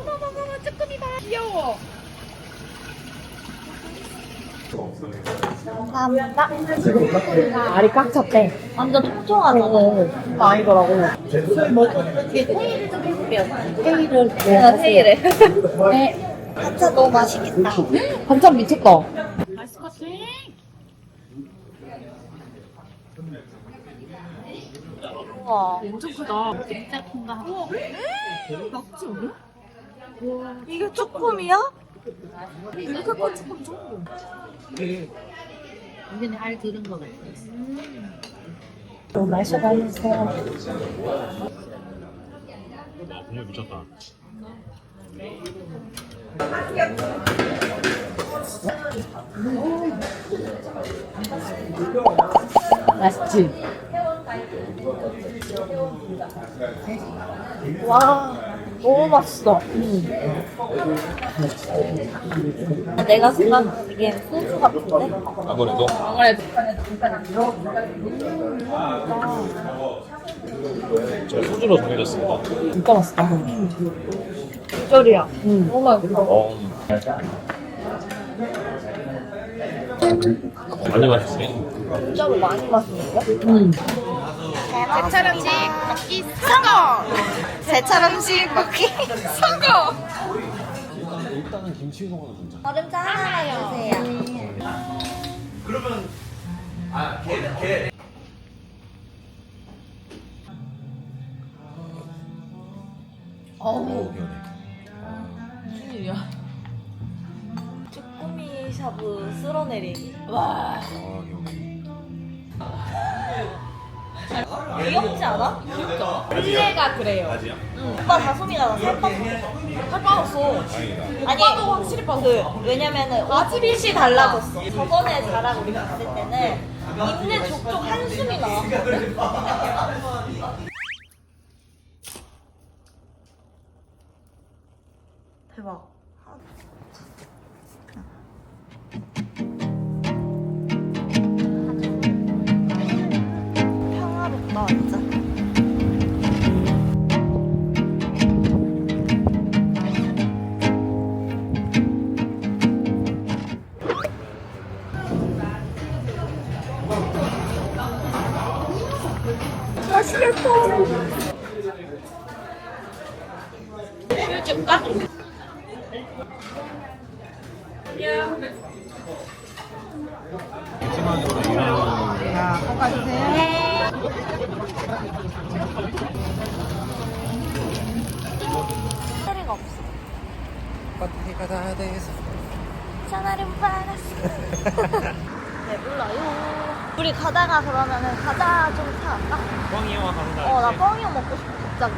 어머머머 쭈꾸미 봐 귀여워 감사합니다. 알이 꽉 찼대. 완전 통통하잖아. 아니더라고. 회의를 좀 해볼게요. 회의를 네, 회의를. 네. 한차 너무 맛있겠다. 반찬 미쳤다. 우와. 엄청 크다. 진짜 큰다. 우와. 낙지 아니야? 이게 쪼꼬미야? 큰 조금 좀. 여기는 알 들은 거 같아. 또 마셔봐주세요. 아, 국물 미쳤다. 맛있지? 와, 너무 맛있어. 내가 생각한 이게 소주 같은데? 아무래도 아무래도. 저희 소주로 정해졌습니다. 진짜 맛있다. 쫄이야. 응. 너무 맛있어. 어. 많이 맛있어요. 진짜로 많이 마시는데? 응. 제철 음식 먹기 성공! 제철 음식 먹기 성공! 일단은 김치 우동은 괜찮아. 얼음차 하나만 주세요. 어우, 미안해. 무슨 일이야? 쭈꾸미 샤브 쓸어내리기. 와. 아, 미안해. 귀엽지 않아? 일레가 그래요. 아지야? 오빠 다솜이가 나살 빠졌어. 살 빠졌어. 다행이다. 아니, 오빠도 확실히 빠졌어. 그, 왜냐면은 옷빛이 달라졌어. 저번에 자랑 우리 갔을 때는 입는 족족 한숨이 나왔거든? 줄까? 자, 볶아주세요. 돼서. 전화를 받았어. 네, 몰라요. 우리 가다가 그러면은 과자 좀 사갈까? 꽝이와 간다. 어, 나 뻥이어 먹고 싶어, 갑자기.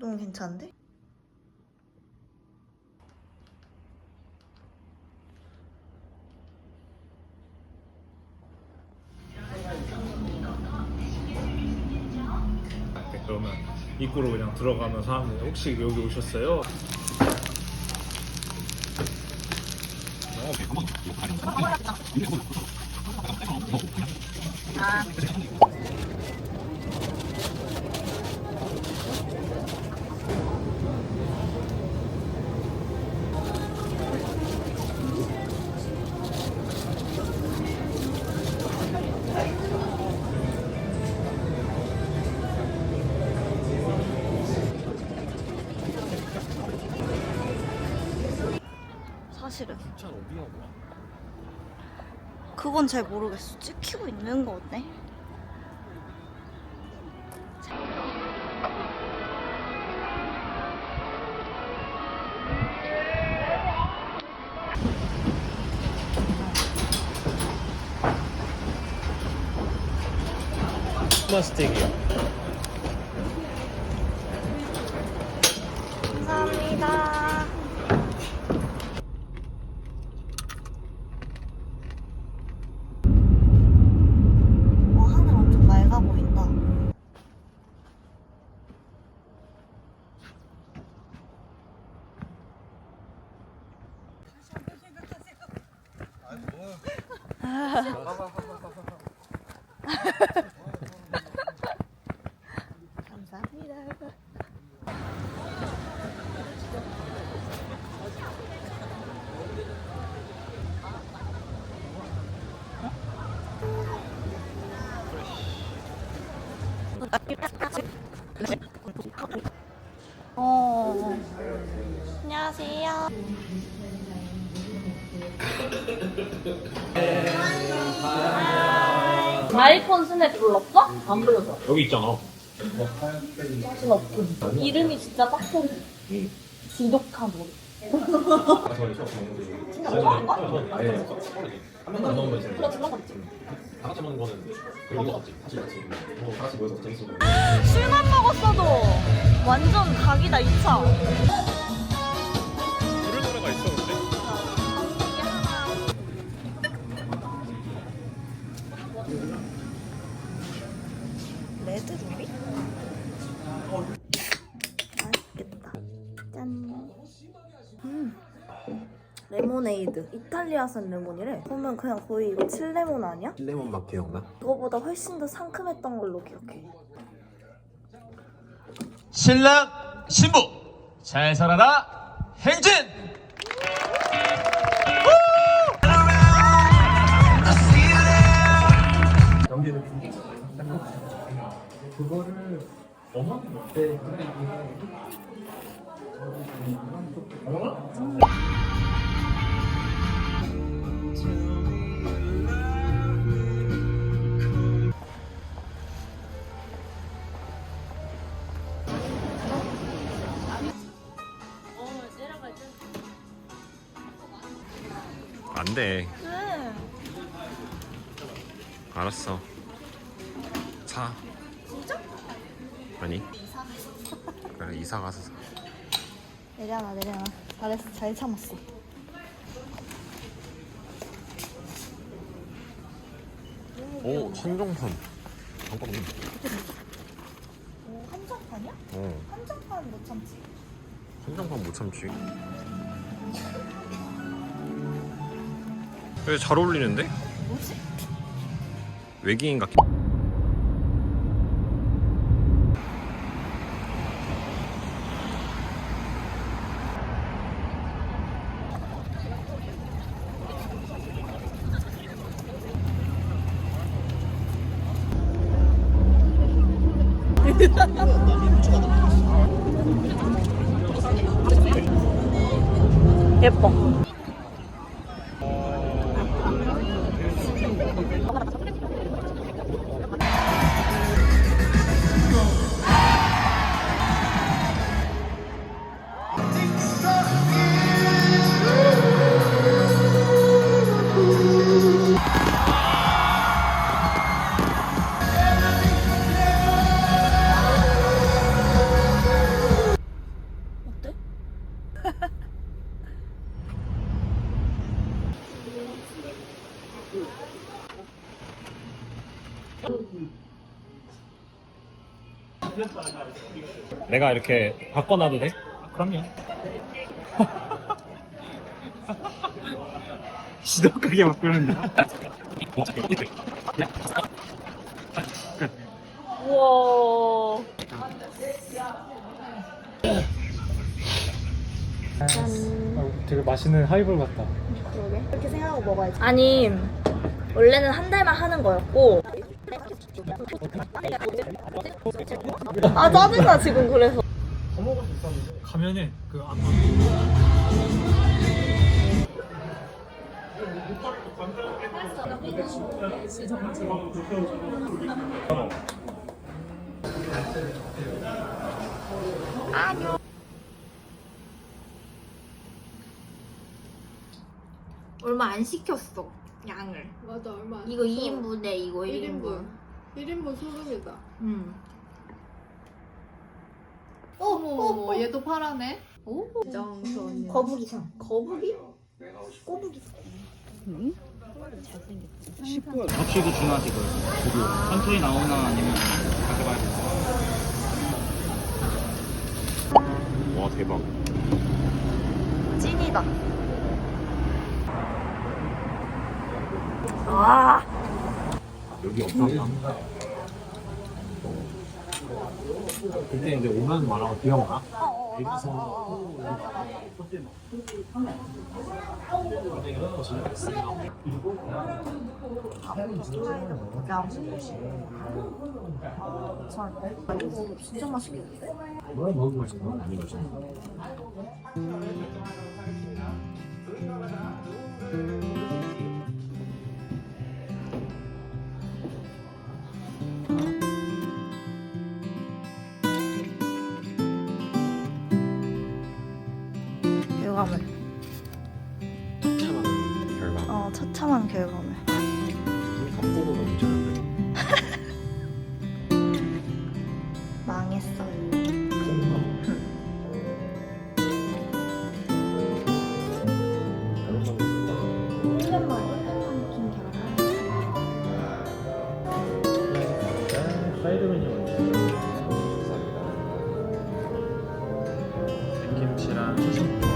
너무 괜찮은데? 네, 그러면 입구로 그냥 들어가면 사람들이 혹시 여기 오셨어요? 사 그건 잘 모르겠어. 찍히고 있는 거 같네. 스테이크야. 아이폰 스냅 불렀어? 안 불렀어. 여기 있잖아. 자신 없군. 이름이 진짜 딱 소리. 지독한 노래. 진짜 좋아하는 거야? 한명더 넣으면 재밌어. 그거 들어봤지? 다 같이 먹는 거는 그런 거 같지. 같이 같이. 뭐 다 같이 모여서 재밌어. 술만 먹었어도 완전 각이다 2차. 레모네이드. 이탈리아산 레몬이래. 그러면 그냥 거의 이거 칠레몬 아니야? 레몬 맛 기억나? 그거보다 훨씬 더 상큼했던 걸로 기억해. 신랑 신부 잘 살아라 행진 안 돼. 네. 알았어. 사. 진짜? 아니. 그래 이사 가서 사. 내려놔 내려놔. 잘했어 잘 참았어. 오 한정판. 잠깐만. 오 한정판이야? 어 한정판 못 참지. 한정판 못 참지. 왜 잘 어울리는데? 뭐지? 외계인 같긴. 예뻐. 내가 이렇게 바꿔놔도 돼? 그럼요. 지독하게 바꾸는데. 우와. 되게 맛있는 하이볼 같다. 그러게. 그렇게 생각하고 먹어야지. 아니, 원래는 한 달만 하는 거였고. 아, 짜증나, 지금 그래서. 가면은 그 안. 얼마 안 시켰어 양을 맞아 얼마 안 이거 썼어. 2인분에 이거 1인분 1인분 소금이다. 음. 어머 얘도 파라네? 오. 거북이상. 거북이? 꼬북이 접시도 중요하시고요. 저도 컨트롤이 나오나 아니면 가져가야 돼요. 와 대박. 찐이다. 와 여기 없었나? 그때 이제 오면 말하고 기억나? 여기서 진짜 맛있겠는데? 뭐 먹은 거지? 아니 거지. 어 처참한 결과물 갖고도 너무 괜찮은데. 망했어 사이드 메뉴 김치랑 오늘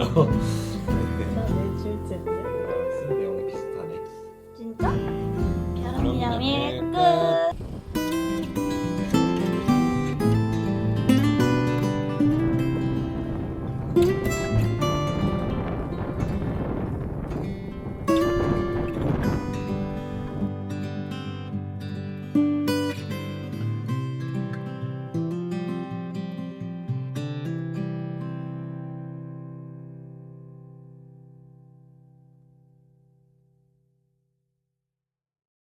너. 나왜